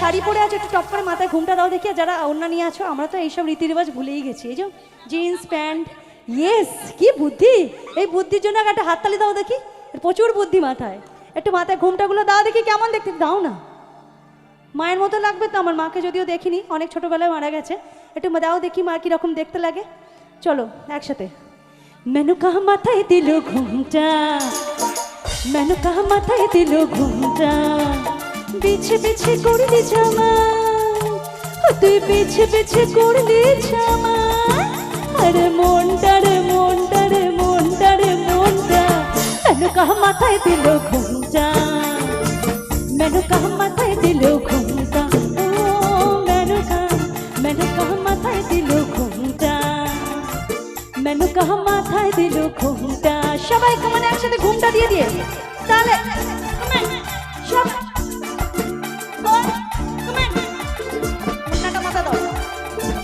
শাড়ি পরে আছো, একটু টপ করে মাথায় ঘুমটা দাও দেখি যারা ওড়না নিয়ে আছো, আমরা তো এইসব রীতি রেওয়াজ ভুলেই গেছি। এই যে জিন্স প্যান্ট ইয়েস কি বুদ্ধি! এই বুদ্ধির জন্য একটা হাততালি দাও দেখি, প্রচুর বুদ্ধি মাথায়। একটু মাথায় ঘুমটাগুলো দাও দেখি, কেমন দেখতে? দাও না। মায়ের মতো লাগবে তো আমার মাকে যদিও দেখিনি, অনেক ছোটোবেলায় মারা গেছে। একটু দাও দেখি মা কীরকম দেখতে লাগে। চলো, একসাথে। মেনু কাহা মাথায় দিল ঘুমটা। মেনু কাহা মাথায় দিল ঘুমটা। পিছে পিছে করলি জামা। তুই পিছে পিছে করলি জামা। আরে মনটা রে মনটা রে মনটা রে মেনু কাহ মাথায় দিল ঘুমটা। মেনু কাহ মাথায় দিল ঘুমটা। মেনু কাহ মেনু কাহ মাথায় দিল ঘুমটা। মেনু কাহ মাথায় দিল ঘুমটা। সবাই কেমন একসাথে ঘুমটা দিয়ে দিয়ে। তাহলে সব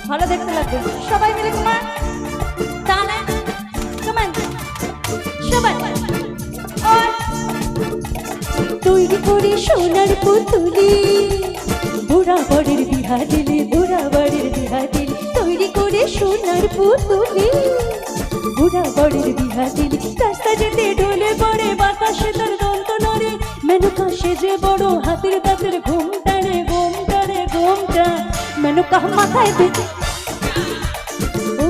ভালো দেখতে লাগবে। সবাই মিলে come সবাই। তৈরি করে সোনার পুতুলি। বুড়া বিহা বুড়া বিহা দিলি তৈরি করে সোনার পুতুলি। বুড়া বিহা দিলি রাস্তা যেতে ঢোলে পড়ে বাতাসে তার মেনুকা মাথায় দিলি ও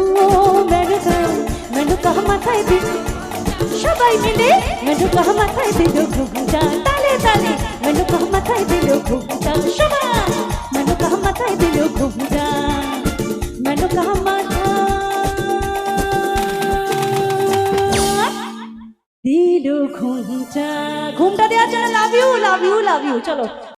মেনুকা মেনুকা মাথায় দিলি সবাই মিলে মেনু কাহ মাথায় দিল ঘুমটা তালে তালে মেনু কাহ মাথায় দিল ঘুমটা সবাই মেনু কাহ মাথায় দিল ঘুমটা মেনু কাহ মাথা দিল ঘুমটা ঘুমটা দেওয়ার জন্য love you love you love you চলো